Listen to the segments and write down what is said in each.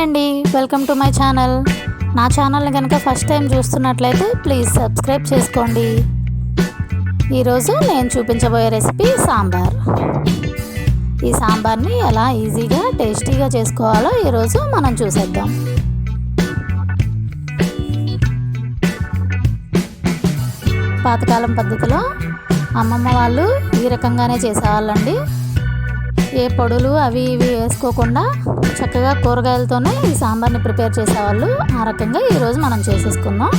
Hi అండి. Welcome to my channel నా ఛానల్ని కనుక ఫస్ట్ టైం చూస్తున్నట్లయితే ప్లీజ్ సబ్స్క్రైబ్ చేసుకోండి. ఈరోజు నేను చూపించబోయే రెసిపీ సాంబార్. ఈ సాంబార్ని ఎలా ఈజీగా టేస్టీగా చేసుకోవాలో ఈరోజు మనం చూసేద్దాం. పాతకాలం పద్ధతిలో అమ్మమ్మ వాళ్ళు ఈ రకంగానే చేసేవాళ్ళండి. ఏ పొడులు అవి ఇవి వేసుకోకుండా చక్కగా కూరగాయలతోనే ఈ సాంబార్ని ప్రిపేర్ చేసేవాళ్ళు. ఆ రకంగా ఈరోజు మనం చేసేసుకుందాం.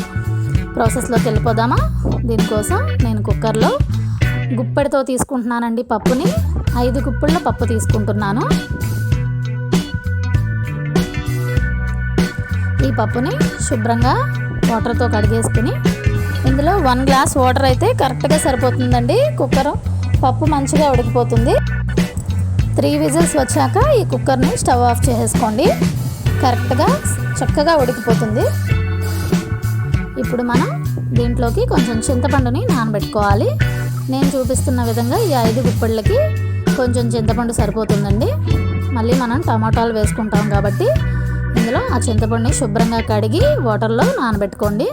ప్రాసెస్లోకి వెళ్ళిపోదామా? దీనికోసం నేను కుక్కర్లో గుప్పెడితో తీసుకుంటున్నానండి పప్పుని. ఐదు గుప్పెళ్ళ పప్పు తీసుకుంటున్నాను. ఈ పప్పుని శుభ్రంగా వాటర్తో కడిగేసుకుని ఇందులో వన్ గ్లాస్ వాటర్ అయితే కరెక్ట్గా సరిపోతుందండి. కుక్కర్ పప్పు మంచిగా ఉడికిపోతుంది. త్రీ విజిల్స్ వచ్చాక ఈ కుక్కర్ని స్టవ్ ఆఫ్ చేసేసుకోండి. కరెక్ట్గా చక్కగా ఉడికిపోతుంది. ఇప్పుడు మనం దీంట్లోకి కొంచెం చింతపండుని నానబెట్టుకోవాలి. నేను చూపిస్తున్న విధంగా ఈ ఐదు గుప్పెళ్ళకి కొంచెం చింతపండు సరిపోతుందండి. మళ్ళీ మనం టమాటాలు వేసుకుంటాం కాబట్టి ఇందులో ఆ చింతపండుని శుభ్రంగా కడిగి వాటర్లో నానబెట్టుకోండి.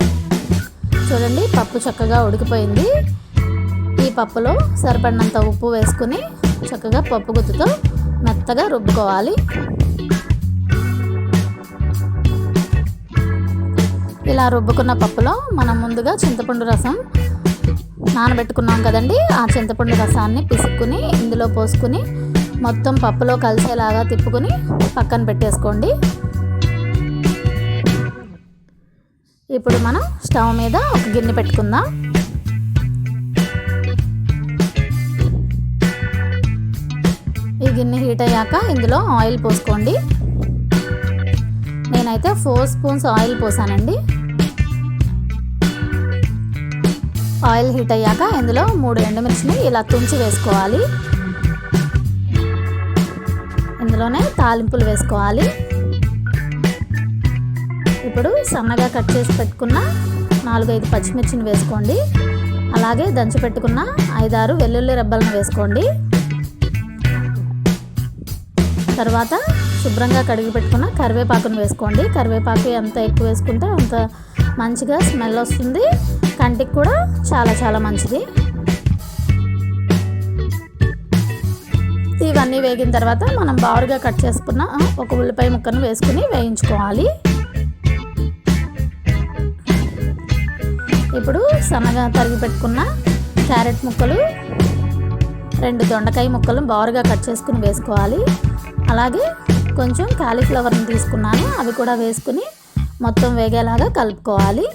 చూడండి పప్పు చక్కగా ఉడికిపోయింది. ఈ పప్పులో సరిపడినంత ఉప్పు వేసుకుని చక్కగా పప్పు గుత్తుతో మెత్తగా రుబ్బుకోవాలి. ఇలా రుబ్బుకున్న పప్పులో మనం ముందుగా చింతపండు రసం నానబెట్టుకున్నాం కదండి. ఆ చింతపండు రసాన్ని పిసుక్కుని ఇందులో పోసుకుని మొత్తం పప్పులో కలిసేలాగా తిప్పుకొని పక్కన పెట్టేసుకోండి. ఇప్పుడు మనం స్టవ్ మీద ఒక గిన్నె పెట్టుకుందాం. గిన్నె హీట్ అయ్యాక ఇందులో ఆయిల్ పోసుకోండి. నేనైతే ఫోర్ స్పూన్స్ ఆయిల్ పోసానండి. ఆయిల్ హీట్ అయ్యాక ఇందులో మూడు ఎండుమిర్చిని ఇలా తుంచి వేసుకోవాలి. ఇందులోనే తాలింపులు వేసుకోవాలి. ఇప్పుడు సన్నగా కట్ చేసి పెట్టుకున్న నాలుగైదు పచ్చిమిర్చిని వేసుకోండి. అలాగే దంచి పెట్టుకున్న ఐదారు వెల్లుల్లి రెబ్బలను వేసుకోండి. తర్వాత శుభ్రంగా కడిగి పెట్టుకున్న కరివేపాకును వేసుకోండి. కరివేపాకు ఎంత ఎక్కువ వేసుకుంటే అంత మంచిగా స్మెల్ వస్తుంది. కంటికి కూడా చాలా చాలా మంచిది. ఇవన్నీ వేగిన తర్వాత మనం బారుగా కట్ చేసుకున్న ఒక ఉల్లిపాయ ముక్కను వేసుకుని వేయించుకోవాలి. ఇప్పుడు సన్నగా తరిగి పెట్టుకున్న క్యారెట్ ముక్కలు రెండు దొండకాయ ముక్కలు బారుగా కట్ చేసుకుని వేసుకోవాలి. అలాగే కొంచెం కాలీఫ్లవర్ని తీసుకున్నాను. అవి కూడా వేసుకుని మొత్తం వేగేలాగా కలుపుకోవాలి.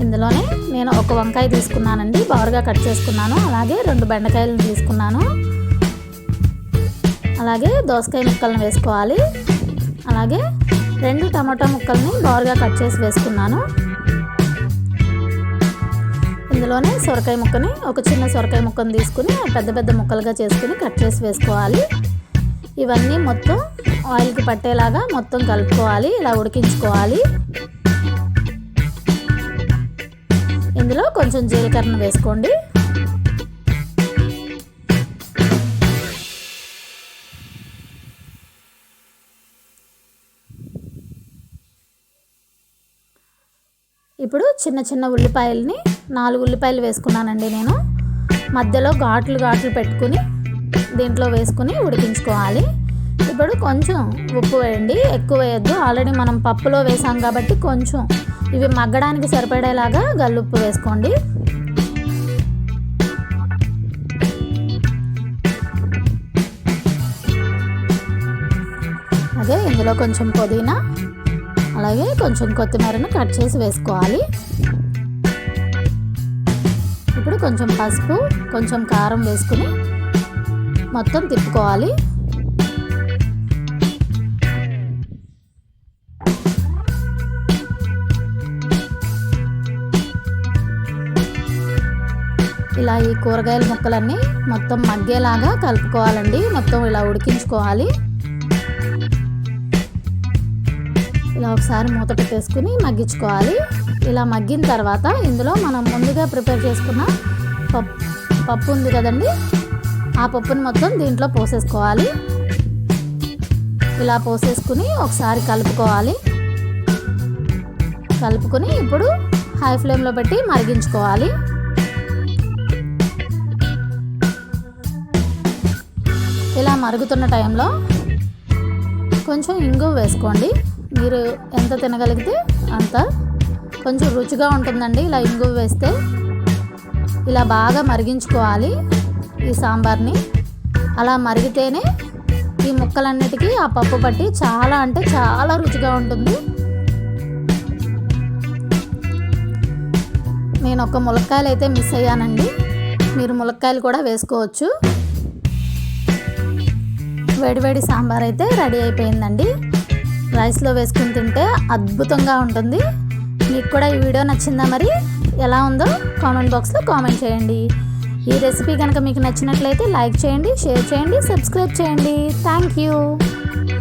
ఇందులోనే నేను ఒక వంకాయ తీసుకున్నానండి. బారుగా కట్ చేసుకున్నాను. అలాగే రెండు బెండకాయలను తీసుకున్నాను. అలాగే దోసకాయ ముక్కలను వేసుకోవాలి. అలాగే రెండు టమాటా ముక్కల్ని బారుగా కట్ చేసి వేసుకున్నాను. ఇందులోనే సొరకాయ ముక్కని ఒక చిన్న సొరకాయ ముక్కను తీసుకుని పెద్ద పెద్ద ముక్కలుగా చేసుకుని కట్ చేసి వేసుకోవాలి. ఇవన్నీ మొత్తం ఆయిల్కి పట్టేలాగా మొత్తం కలుపుకోవాలి ఇలా ఉడికించుకోవాలి. ఇందులో కొంచెం జీలకర్రను వేసుకోండి. ఇప్పుడు చిన్న చిన్న ఉల్లిపాయలని నాలుగు ఉల్లిపాయలు వేసుకున్నానండి నేను. మధ్యలో ఘాట్లు ఘాట్లు పెట్టుకుని దీంట్లో వేసుకుని ఉడికించుకోవాలి. ఇప్పుడు కొంచెం ఉప్పు వేయండి. ఎక్కువ వేయద్దు. ఆల్రెడీ మనం పప్పులో వేసాం కాబట్టి కొంచెం ఇవి మగ్గడానికి సరిపడేలాగా గల్లుప్పు వేసుకోండి. అదే ఇందులో కొంచెం పుదీనా అలాగే కొంచెం కొత్తిమీరను కట్ చేసి వేసుకోవాలి. ఇప్పుడు కొంచెం పసుపు కొంచెం కారం వేసుకుని మొత్తం తిప్పుకోవాలి. ఇలా ఈ కూరగాయల ముక్కలన్నీ మొత్తం మగ్గేలాగా కలుపుకోవాలండి. మొత్తం ఇలా ఉడికించుకోవాలి. ఇలా ఒకసారి మూత పెట్టేసుకుని మగ్గించుకోవాలి. ఇలా మగ్గిన తర్వాత ఇందులో మనం ముందుగా ప్రిపేర్ చేసుకున్న పప్పు పప్పు ఉంది కదండి? ఆ పప్పుని మొత్తం దీంట్లో పోసేసుకోవాలి. ఇలా పోసేసుకుని ఒకసారి కలుపుకోవాలి. కలుపుకొని ఇప్పుడు హై ఫ్లేమ్లో పెట్టి మరిగించుకోవాలి. ఇలా మరుగుతున్న టైంలో కొంచెం ఇంగు వేసుకోండి. మీరు ఎంత తినగలిగితే అంత. కొంచెం రుచిగా ఉంటుందండి ఇలా ఇంగువ వేస్తే. ఇలా బాగా మరిగించుకోవాలి ఈ సాంబార్ని. అలా మరిగితేనే ఈ ముక్కలన్నిటికీ ఆ పప్పు పట్టి చాలా అంటే చాలా రుచిగా ఉంటుంది. నేను ఒక ములక్కాయలు అయితే మిస్ అయ్యానండి. మీరు ములక్కాయలు కూడా వేసుకోవచ్చు. వేడివేడి సాంబార్ అయితే రెడీ అయిపోయిందండి. రైస్లో వేసుకుని తింటే అద్భుతంగా ఉంటుంది. మీకు కూడా ఈ వీడియో నచ్చిందా మరి? ఎలా ఉందో కామెంట్ బాక్స్లో కామెంట్ చేయండి. ఈ రెసిపీ కనుక మీకు నచ్చినట్లయితే లైక్ చేయండి షేర్ చేయండి సబ్స్క్రైబ్ చేయండి. Thank you.